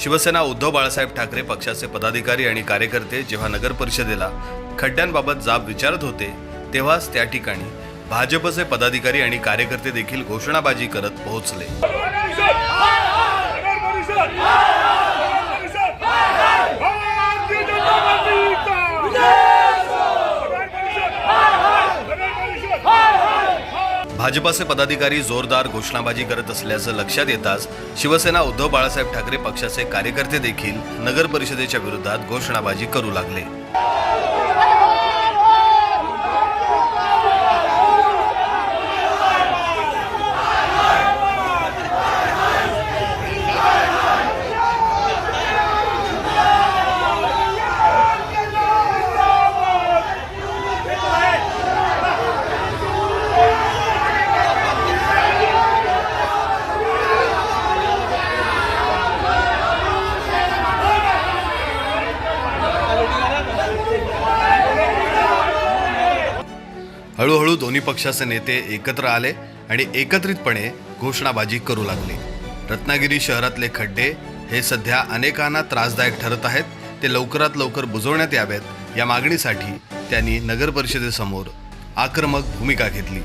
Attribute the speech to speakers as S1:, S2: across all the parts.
S1: शिवसेना उद्धव बाळासाहेब ठाकरे पक्षाचे पदाधिकारी आणि कार्यकर्ते जेव्हा नगर परिषदेला खड्ड्यांबाबत जाब विचारत होते तेव्हाच त्या ठिकाणी भाजपचे पदाधिकारी आणि कार्यकर्ते देखील घोषणाबाजी करत पोहोचले. भाजपाचे पदाधिकारी जोरदार घोषणाबाजी करत असल्याचं लक्षात येताच शिवसेना उद्धव बाळासाहेब ठाकरे पक्षाचे कार्यकर्ते देखील नगर परिषदेच्या विरोधात घोषणाबाजी करू लागले. हळूहळू दोन्ही पक्षाचे नेते एकत्र आले आणि एकत्रितपणे घोषणाबाजी करू लागले. रत्नागिरी शहरातले खड्डे हे सध्या अनेकांना त्रासदायक ठरत आहेत. ते लवकरात लवकर बुजवण्यात यावेत. या मागणीसाठी त्यांनी नगर परिषदेसमोर आक्रमक भूमिका घेतली.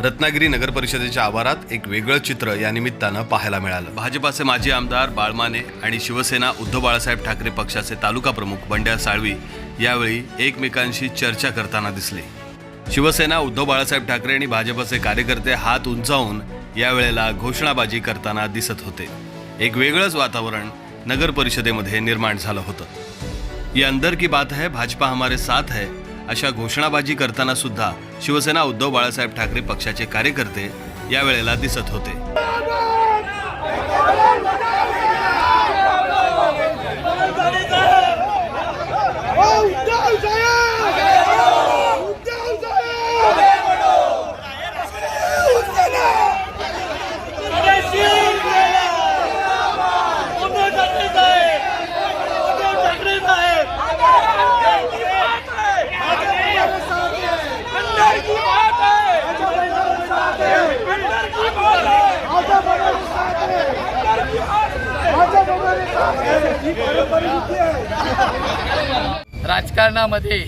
S1: रत्नागिरी नगर परिषदेच्या आवारात एक वेगळं चित्र या निमित्तानं पाहायला मिळालं. भाजपाचे माजी आमदार बाळमाने आणि शिवसेना उद्धव बाळासाहेब ठाकरे पक्षाचे तालुका प्रमुख बंड्या साळवी यावेळी एकमेकांशी चर्चा करताना दिसले. शिवसेना उद्धव बाळासाहेब ठाकरे आणि भाजपचे कार्यकर्ते हात उंचावून यावेळेला घोषणाबाजी करताना दिसत होते. एक वेगळंच वातावरण नगर परिषदेमध्ये निर्माण झालं होतं. ये अंदर की बात है भाजपा हमारे साथ है अशा घोषणाबाजी करताना सुद्धा शिवसेना उद्धव बाळासाहेब ठाकरे पक्षाचे कार्यकर्ते यावेळेला दिसत होते.
S2: राजकारणामध्ये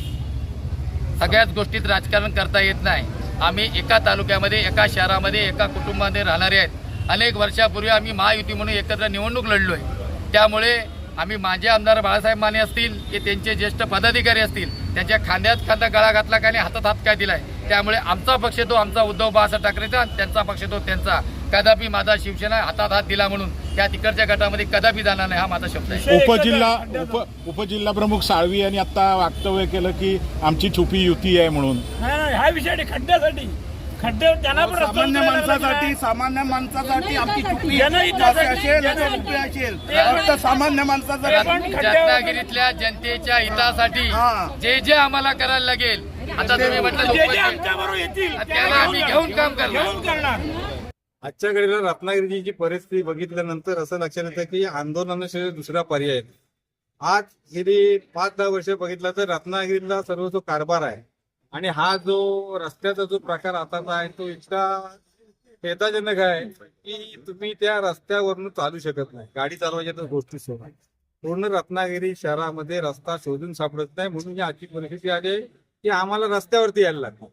S2: सगळ्याच गोष्टीत राजकारण करता येत नाही. आम्ही एका तालुक्यामध्ये एका शहरामध्ये एका कुटुंबामध्ये राहणारे आहेत. अनेक वर्षापूर्वी आम्ही महायुती म्हणून एकत्र निवडणूक लढलो आहे त्यामुळे आम्ही माझे आमदार बाळासाहेब माने असतील की त्यांचे ज्येष्ठ पदाधिकारी असतील त्यांच्या खांद्यात खांदा गळा घातला का आणि हातात हात काय दिलाय? त्यामुळे आमचा पक्ष तो आमचा उद्धव बाळासाहेब ठाकरेचा आणि त्यांचा पक्ष तो त्यांचा. कदापि माझा शिवसेना हातात हात दिला म्हणून त्या तिकडच्या गटामध्ये कदापि जाणार नाही हा माझा शब्द आहे.
S3: उपजिल्हा उप उपजिल्हा प्रमुख साळवी यांनी आता वक्तव्य केलं की आमची छुपी युती आहे म्हणून.
S4: ह्या विषयासाठी खड्ड्यासाठी. खड्डे त्यांना पण रस्ता
S5: सामान्य माणसासाठी. सामान्य माणसासाठी आमची चुकी असेल फक्त सामान्य माणसासाठी
S2: रत्नागिरीतल्या जनतेच्या हितासाठी
S5: हा.
S2: जे जे आम्हाला करायला लागेल आता तुम्ही म्हटलं त्याला आम्ही घेऊन काम करणार.
S6: आजच्या घडीला रत्नागिरीची जी परिस्थिती बघितल्यानंतर असं लक्षात येतं की आंदोलनाशिवाय दुसरा पर्याय आज गेली पाच दहा वर्ष बघितलं तर रत्नागिरीला सर्व जो कारभार आहे आणि हा जो रस्त्याचा जो प्रकार आता आहे तो इतका खेदाजनक आहे की तुम्ही त्या रस्त्यावरून चालू शकत नाही. गाडी चालवायच्या तर गोष्टी सोडा. पूर्ण रत्नागिरी शहरामध्ये रस्ता शोधून सापडत नाही म्हणून ही आजची परिस्थिती आली आहे की आम्हाला रस्त्यावरती यायला लागतं